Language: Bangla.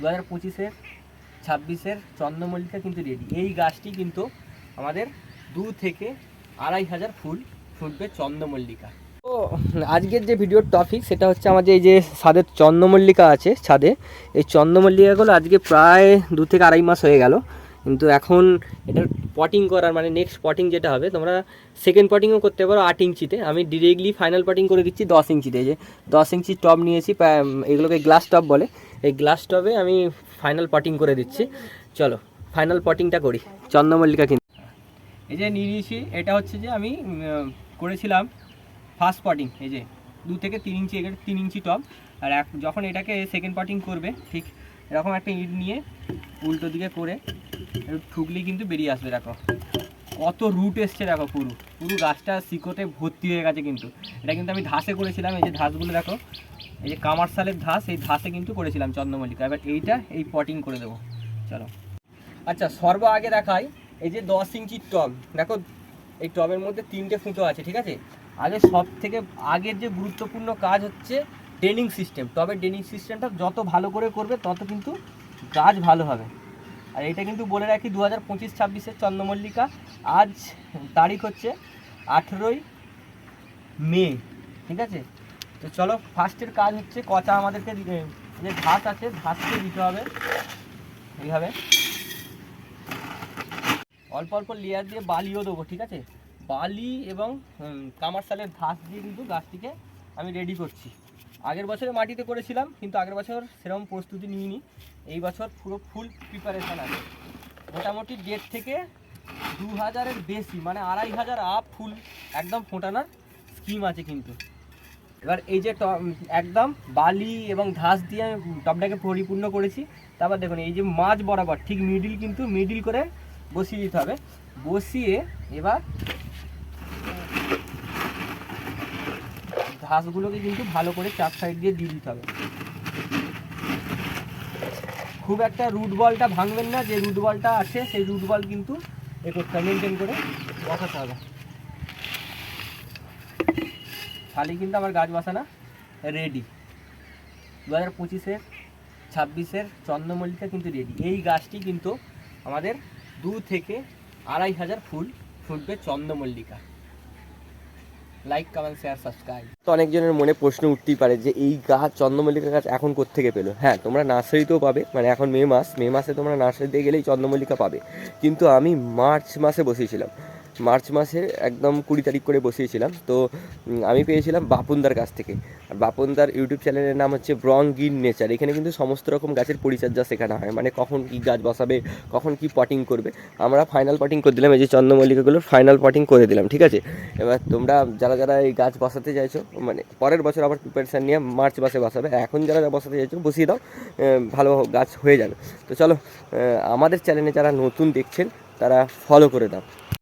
দু হাজার পঁচিশের, ছাব্বিশের চন্দ্রমল্লিকা কিন্তু রেডি এই গাছটি কিন্তু আমাদের দু থেকে আড়াই হাজার ফুল ফুটবে চন্দ্রমল্লিকা। তো আজকের যে ভিডিওর টপিক সেটা হচ্ছে আমাদের এই যে ছাদের চন্দ্রমল্লিকা আছে, ছাদে। এই চন্দ্রমল্লিকাগুলো আজকে প্রায় দু থেকে আড়াই মাস হয়ে গেল। কিন্তু এখন এটার পটিং করার মানে নেক্সট পটিং যেটা হবে, তোমরা সেকেন্ড পটিংও করতে পারো আট ইঞ্চিতে। আমি ডিরেক্টলি ফাইনাল পটিং করে দিচ্ছি দশ ইঞ্চিতে যে দশ ইঞ্চি টপ নিয়েছি এগুলোকে গ্লাস টপ বলে। এই গ্লাস টবে আমি ফাইনাল পটিং করে দিচ্ছি। চলো ফাইনাল পটিংটা করি। চন্দ্রমল্লিকা কিন্তু এই যে নিয়ে নিয়েছি, এটা হচ্ছে যে আমি করেছিলাম ফার্স্ট পটিং এই যে দু থেকে তিন ইঞ্চি এটা তিন ইঞ্চি টপ আর যখন এটাকে সেকেন্ড পটিং করবে, ঠিক এরকম একটা ইট নিয়ে উল্টো দিকে করে ঠুকলেই কিন্তু বেরিয়ে আসবে, দেখো। কত রুট এসছে, দেখো পুরো। পুরো গাছটা শিকড়ে ভর্তি হয়ে গেছে কিন্তু। এটা কিন্তু আমি ধাসে করেছিলাম, এই যে ধাসগুলো দেখো। এই যে কামারশালের ধাস এই ধাসে কিন্তু করেছিলাম চন্দ্রমল্লিকা। এবার এইটা এই পটিং করে দেবো। চলো। আচ্ছা সর্ব আগে দেখাই, এই যে দশ ইঞ্চির টব। দেখো, এই টবের মধ্যে তিনটে ফুটো আছে, ঠিক আছে? আগে সব থেকে আগের যে গুরুত্বপূর্ণ কাজ হচ্ছে ড্রেনিং সিস্টেম। টবের ড্রেনিং সিস্টেমটা যত ভালো করে করবে, তত কিন্তু গাছ ভালো হবে। আর এটা কিন্তু বলে রাখি দু হাজার পঁচিশ ছাব্বিশের চন্দ্রমল্লিকা। আজ তারিখ হচ্ছে আঠেরোই মে ঠিক আছে? তো চলো ফার্স্টের কাজ হচ্ছে কচা আমাদেরকে যে ঘাস আছে ঘাসকে দিতে হবে। এইভাবে। অল্প অল্প লেয়ার দিয়ে বালিও দেবো ঠিক আছে? বালি এবং হুম, কামারশালের ঘাস দিয়ে কিন্তু গাছটিকে আমি রেডি করছি। আগের বছরে মাটিতে করেছিলাম, কিন্তু আগের বছর সেরকম প্রস্তুতি নিইনি। এই বছর পুরো ফুল প্রিপারেশন আছে। মোটামুটি দেড় থেকে দু হাজারের বেশি মানে আড়াই হাজার আপ ফুল একদম ফোটানোর স্কিম আছে কিন্তু। এবার এই যে একদম বালি এবং ঘাস দিয়ে আমি টবটাকে পরিপূর্ণ করেছি। তারপর দেখুন, এই যে মাছ বরাবর, ঠিক মিডিল কিন্তু মিডিল করে বসিয়ে দিতে হবে। বসিয়ে এবার ঘাসগুলোকে কিন্তু ভালো করে চার সাইড দিয়ে দিয়ে দিতে হবে। খুব একটা রুট বলটা ভাঙবেন না, যে রুট বলটা আছে, সেই রুট বল কিন্তু এ করতে মেনটেন করে বসাতে হবে। খালি কিন্তু আমার গাছ বসানো রেডি দু হাজার পঁচিশের, ছাব্বিশের চন্দ্রমল্লিকা কিন্তু রেডি এই গাছটি কিন্তু আমাদের দু থেকে আড়াই হাজার ফুল ফুটবে চন্দ্রমল্লিকা। লাইক কমেন্ট শেয়ার সাবস্ক্রাইব তো অনেকজনের মনে প্রশ্ন উঠতেই পারে যে এই গাছ চন্দ্রমল্লিকা গাছ এখন কোত্থেকে পেল? হ্যাঁ তোমরা নার্সারিতেও পাবে। মানে এখন মে মাস, মে মাসে তোমরা নার্সারিতে গেলেই চন্দ্রমল্লিকা পাবে। কিন্তু আমি মার্চ মাসে বসিয়েছিলাম মার্চ মাসে একদম কুড়ি তারিখ করে বসিয়েছিলাম। তো আমি পেয়েছিলাম বাপুনদার কাছ থেকে। আর বাপুনদার ইউটিউব চ্যানেলের নাম হচ্ছে ব্রং গ্রিন নেচার। এখানে কিন্তু সমস্ত রকম গাছের পরিচর্যা শেখানো হয়। মানে কখন কী গাছ বসাবে, কখন কি পটিং করবে। আমরা ফাইনাল পটিং করে দিলাম। এই যে চন্দ্রমল্লিকাগুলোর ফাইনাল পটিং করে দিলাম, ঠিক আছে? এবার তোমরা যারা যারা এই গাছ বসাতে চাইছো মানে পরের বছর আবার প্রিপারেশান নিয়ে মার্চ মাসে বসাবে। এখন যারা যারা বসাতে চাইছো, বসিয়ে দাও ভালো গাছ হয়ে যাবে। তো চলো আমাদের চ্যানেলে যারা নতুন দেখছেন, তারা ফলো করে দাও।